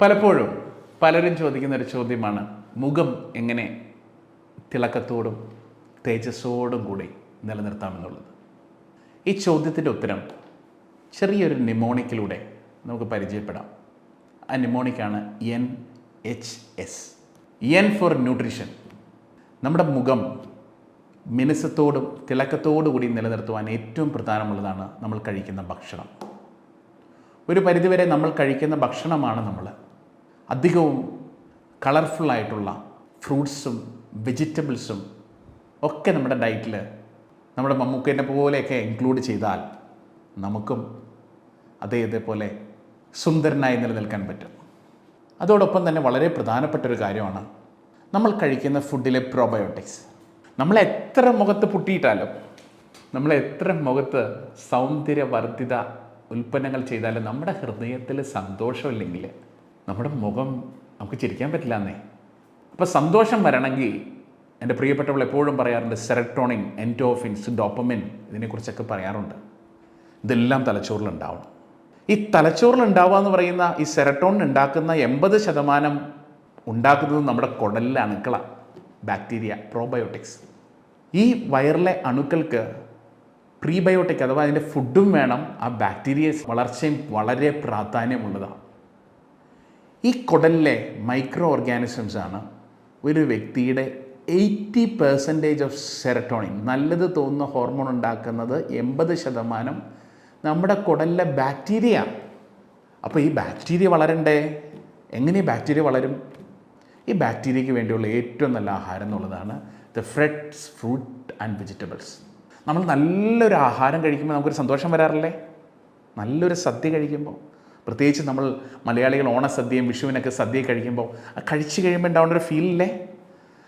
പലപ്പോഴും പലരും ചോദിക്കുന്ന ഒരു ചോദ്യമാണ് മുഖം എങ്ങനെ തിളക്കത്തോടും തേജസ്സോടും കൂടി നിലനിർത്താമെന്നുള്ളത്? ഈ ചോദ്യത്തിന്റെ ഉത്തരം ചെറിയൊരു നിമോണിക്കിലൂടെ നമുക്ക് പരിചയപ്പെടാം. ആ നിമോണിക്കാണ് N H S N for nutrition നമ്മുടെ മുഖം മിനുസത്തോടും തിളക്കത്തോടു കൂടി നിലനിർത്തുവാൻ ഏറ്റവും പ്രധാനമുള്ളതാണ് നമ്മൾ കഴിക്കുന്ന ഭക്ഷണം. ഒരു പരിധിവരെ നമ്മൾ കഴിക്കുന്ന ഭക്ഷണമാണ് നമ്മൾ അധികവും കളർഫുള്ളായിട്ടുള്ള ഫ്രൂട്ട്സും വെജിറ്റബിൾസും ഒക്കെ നമ്മുടെ ഡയറ്റിൽ നമ്മുടെ മമ്മൂക്കേന്റെ പോലെയൊക്കെ ഇൻക്ലൂഡ് ചെയ്താൽ നമുക്കും അതേ ഇതേപോലെ സുന്ദരനായി നിലനിൽക്കാൻ പറ്റും. അതോടൊപ്പം തന്നെ വളരെ പ്രധാനപ്പെട്ട ഒരു കാര്യമാണ് നമ്മൾ കഴിക്കുന്ന ഫുഡിലെ പ്രോബയോട്ടിക്സ് നമ്മൾ എത്ര മുഖത്ത് പുട്ടിയിട്ടാലും നമ്മൾ എത്ര മുഖത്ത് സൗന്ദര്യവർദ്ധിത ഉൽപ്പന്നങ്ങൾ ചെയ്താലും നമ്മുടെ ഹൃദയത്തിൽ സന്തോഷമില്ലെങ്കിൽ നമ്മുടെ മുഖം നമുക്ക് ചിരിക്കാൻ പറ്റില്ല എന്നേ അപ്പോൾ സന്തോഷം വരണമെങ്കിൽ എന്റെ പ്രിയപ്പെട്ടവൾ എപ്പോഴും പറയാറുണ്ട് സെറട്ടോണിൻ എന്റോഫിൻസ് ഡോപ്പമിൻ ഇതിനെക്കുറിച്ചൊക്കെ പറയാറുണ്ട്. ഇതെല്ലാം തലച്ചോറിലുണ്ടാവണം. ഈ തലച്ചോറിൽ ഉണ്ടാവുക എന്ന് പറയുന്ന ഈ സെറട്ടോണിൻ ഉണ്ടാക്കുന്ന എൺപത് ശതമാനം ഉണ്ടാക്കുന്നത് നമ്മുടെ കുടലിലെ അണുക്കളാണ് ബാക്ടീരിയ പ്രോബയോട്ടിക്സ്. ഈ വയറിലെ അണുക്കൾക്ക് പ്രീബയോട്ടിക് അഥവാ അതിന്റെ ഫുഡും വേണം ആ ബാക്ടീരിയ വളർച്ചയും വളരെ പ്രാധാന്യമുള്ളതാണ്. ഈ കുടലിലെ മൈക്രോ ഓർഗാനിസംസ് ആണ് ഒരു വ്യക്തിയുടെ എയ്റ്റി പെർസെന്റേജ് ഓഫ് സെറട്ടോണിൻ നല്ലത് തോന്നുന്ന ഹോർമോൺ ഉണ്ടാക്കുന്നത് എൺപത് ശതമാനം നമ്മുടെ കുടലിലെ ബാക്ടീരിയ അപ്പോൾ ഈ ബാക്ടീരിയ വളരണ്ടേ? എങ്ങനെ ബാക്ടീരിയ വളരും? ഈ ബാക്ടീരിയയ്ക്ക് വേണ്ടിയുള്ള ഏറ്റവും നല്ല ആഹാരം എന്നുള്ളതാണ് the fresh fruit and vegetables നമ്മൾ നല്ലൊരു ആഹാരം കഴിക്കുമ്പോൾ നമുക്കൊരു സന്തോഷം വരാറില്ലേ? നല്ലൊരു സദ്യ കഴിക്കുമ്പോൾ പ്രത്യേകിച്ച് നമ്മൾ മലയാളികൾ ഓണസദ്യയും വിഷുവിനൊക്കെ സദ്യ കഴിക്കുമ്പോൾ ആ കഴിച്ച് കഴിയുമ്പോൾ ഉണ്ടാവുന്ന ഒരു ഫീലില്ലേ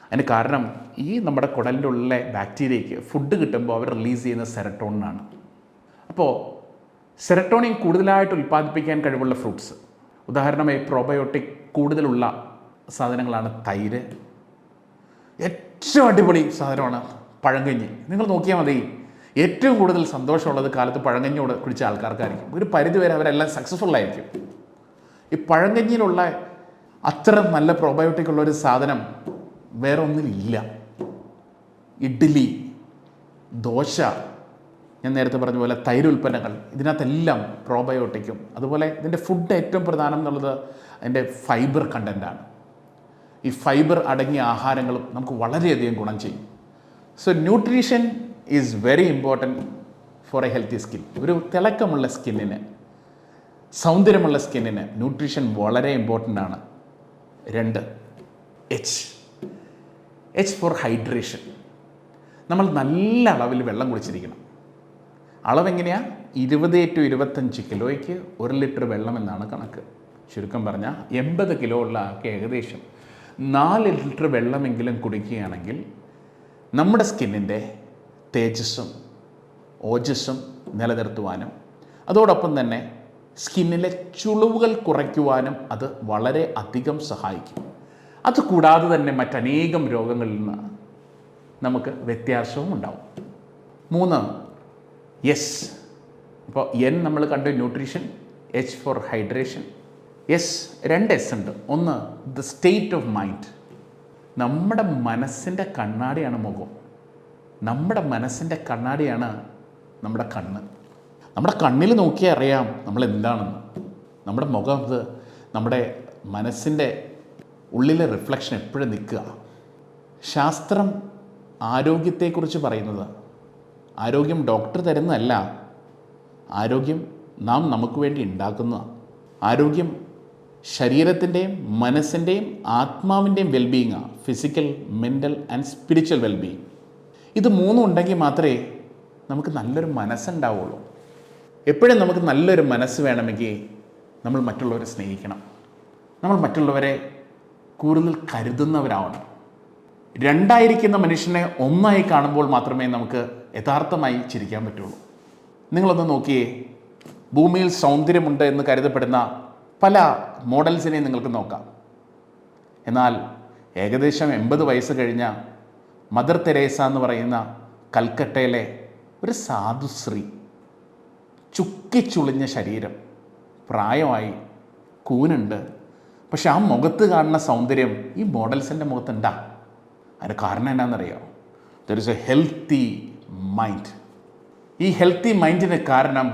അതിന് കാരണം ഈ നമ്മുടെ കുടലിന്റെ ഉള്ളിലെ ബാക്ടീരിയയ്ക്ക് ഫുഡ് കിട്ടുമ്പോൾ അവർ റിലീസ് ചെയ്യുന്ന സെറട്ടോണിനാണ് അപ്പോൾ സെറട്ടോണിൻ കൂടുതലായിട്ട് ഉൽപ്പാദിപ്പിക്കാൻ കഴിവുള്ള ഫ്രൂട്ട്സ് ഉദാഹരണമായി പ്രോബയോട്ടിക് കൂടുതലുള്ള സാധനങ്ങളാണ് തൈര്. ഏറ്റവും അടിപൊളി സാധനമാണ് പഴങ്കഞ്ഞി നിങ്ങൾ നോക്കിയാൽ മതി. ഏറ്റവും കൂടുതൽ സന്തോഷമുള്ളത് കാലത്ത് പഴങ്കഞ്ഞി കുടിച്ച ആൾക്കാർക്കായിരിക്കും. ഒരു പരിധിവരെ അവരെല്ലാം സക്സസ്ഫുൾ ആയിരിക്കും. ഈ പഴങ്കഞ്ഞിയിലുള്ള അത്ര നല്ല പ്രോബയോട്ടിക് ഉള്ള ഒരു സാധനം വേറെ ഒന്നിലില്ല. ഇഡ്ഡലി ദോശ ഞാൻ നേരത്തെ പറഞ്ഞ പോലെ തൈര് ഉൽപ്പന്നങ്ങൾ ഇതിനകത്തെല്ലാം പ്രോബയോട്ടിക്കും അതുപോലെ ഇതിന്റെ ഫുഡ് ഏറ്റവും പ്രധാനം എന്നുള്ളത് അതിന്റെ ഫൈബർ കണ്ടന്റാണ് ഈ ഫൈബർ അടങ്ങിയ ആഹാരങ്ങളും നമുക്ക് വളരെയധികം ഗുണം ചെയ്യും. So nutrition is very important for a healthy skin ഒരു തിളക്കമുള്ള സ്കിന്നിന് സൗന്ദര്യമുള്ള സ്കിന്നിന് ന്യൂട്രീഷൻ വളരെ ഇമ്പോർട്ടന്റ് ആണ്. രണ്ട് എച്ച് എച്ച് ഫോർ ഹൈഡ്രേഷൻ നമ്മൾ നല്ല അളവിൽ വെള്ളം കുടിച്ചിരിക്കണം. അളവെങ്ങനെയാണ് ഇരുപത് ടു ഇരുപത്തഞ്ച് കിലോയ്ക്ക് ഒരു ലിറ്റർ വെള്ളം എന്നാണ് കണക്ക്. ചുരുക്കം പറഞ്ഞാൽ എൺപത് കിലോ ഉള്ള ആൾക്ക് ഏകദേശം നാല് ലിറ്റർ വെള്ളമെങ്കിലും കുടിക്കുകയാണെങ്കിൽ നമ്മുടെ സ്കിന്നിന്റെ തേജസ്സും ഓജസ്സും നിലനിർത്തുവാനും അതോടൊപ്പം തന്നെ സ്കിന്നിലെ ചുളിവുകൾ കുറയ്ക്കുവാനും അത് വളരെ അധികം സഹായിക്കും. അതുകൂടാതെ തന്നെ മറ്റനേകം രോഗങ്ങളിൽ നിന്ന് നമുക്ക് വ്യത്യാസവും ഉണ്ടാവും. മൂന്ന് എസ് ഇപ്പോൾ എൻ നമ്മൾ കണ്ടു nutrition H for hydration. S രണ്ട് എസ് ഉണ്ട്. ഒന്ന് ദ സ്റ്റേറ്റ് ഓഫ് മൈൻഡ്. നമ്മുടെ മനസ്സിന്റെ കണ്ണാടിയാണ് മുഖം. നമ്മുടെ മനസ്സിന്റെ കണ്ണാടിയാണ് നമ്മുടെ കണ്ണ്. നമ്മുടെ കണ്ണിൽ നോക്കിയാൽ അറിയാം നമ്മൾ എന്താണെന്ന്. നമ്മുടെ മുഖം അത് നമ്മുടെ മനസ്സിന്റെ ഉള്ളിലെ റിഫ്ലക്ഷൻ എപ്പോഴും നിൽക്കുക. ശാസ്ത്രം ആരോഗ്യത്തെക്കുറിച്ച് പറയുന്നത് ആരോഗ്യം ഡോക്ടർ തരുന്നതല്ല. ആരോഗ്യം നാം നമുക്ക് വേണ്ടി ഉണ്ടാക്കുന്നതാണ് ആരോഗ്യം ശരീരത്തിന്റെയും മനസ്സിന്റെയും ആത്മാവിന്റെയും വെൽബീയിങ്ങാണ് physical mental and spiritual wellbeing ഇത് മൂന്നും ഉണ്ടെങ്കിൽ മാത്രമേ നമുക്ക് നല്ലൊരു മനസ്സുണ്ടാവുള്ളൂ. എപ്പോഴും നമുക്ക് നല്ലൊരു മനസ്സ് വേണമെങ്കിൽ നമ്മൾ മറ്റുള്ളവരെ സ്നേഹിക്കണം. നമ്മൾ മറ്റുള്ളവരെ കൂടുതൽ കരുതുന്നവരാവണം. രണ്ടായിരിക്കുന്ന മനുഷ്യനെ ഒന്നായി കാണുമ്പോൾ മാത്രമേ നമുക്ക് യഥാർത്ഥമായി ചിരിക്കാൻ പറ്റുള്ളൂ. നിങ്ങളൊന്ന് നോക്കിയേ ഭൂമിയിൽ സൗന്ദര്യമുണ്ട് എന്ന് കരുതപ്പെടുന്ന പല മോഡൽസിനെയും നിങ്ങൾക്ക് നോക്കാം. എന്നാൽ ഏകദേശം എൺപത് വയസ്സ് കഴിഞ്ഞ മദർ തെരേസ എന്ന് പറയുന്ന കൽക്കട്ടയിലെ ഒരു സാധുശ്രീ ചുക്കിച്ചുളിഞ്ഞ ശരീരം പ്രായമായി കൂനുണ്ട്. പക്ഷെ ആ മുഖത്ത് കാണുന്ന സൗന്ദര്യം ഈ മോഡൽസിന്റെ മുഖത്തുണ്ടാ. അതിന് കാരണം എന്താണെന്നറിയോ? There is a healthy mind ഈ ഹെൽത്തി മൈൻഡിന് കാരണം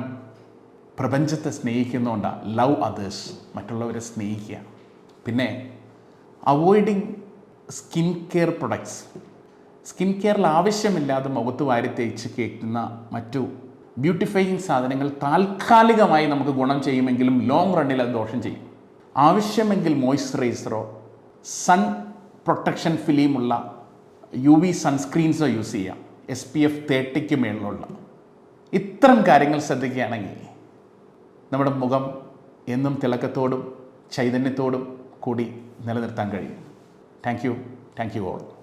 പ്രപഞ്ചത്തെ സ്നേഹിക്കുന്നതുകൊണ്ടാണ് ലവ് അതേഴ്സ് മറ്റുള്ളവരെ സ്നേഹിക്കുക. പിന്നെ avoiding skin care products skin കെയറിൽ ആവശ്യമില്ലാതെ മുഖത്ത് വാരി തേച്ച് കേൾക്കുന്ന മറ്റു ബ്യൂട്ടിഫൈയിങ് സാധനങ്ങൾ താൽക്കാലികമായി നമുക്ക് ഗുണം ചെയ്യുമെങ്കിലും ലോങ് റണ്ണിൽ അത് ദോഷം ചെയ്യും. ആവശ്യമെങ്കിൽ മോയ്സ്ചറൈസറോ സൺ പ്രൊട്ടക്ഷൻ ഫിലിമുള്ള യു വി സൺസ്ക്രീൻസോ യൂസ് ചെയ്യാം. എസ് പി എഫ് തേർട്ടിക്ക് മേളിലുള്ള. ഇത്തരം കാര്യങ്ങൾ ശ്രദ്ധിക്കുകയാണെങ്കിൽ നമ്മുടെ മുഖം എന്നും തിളക്കത്തോടും ചൈതന്യത്തോടും കൂടി നിലനിർത്താൻ കഴിയും. Thank you thank you all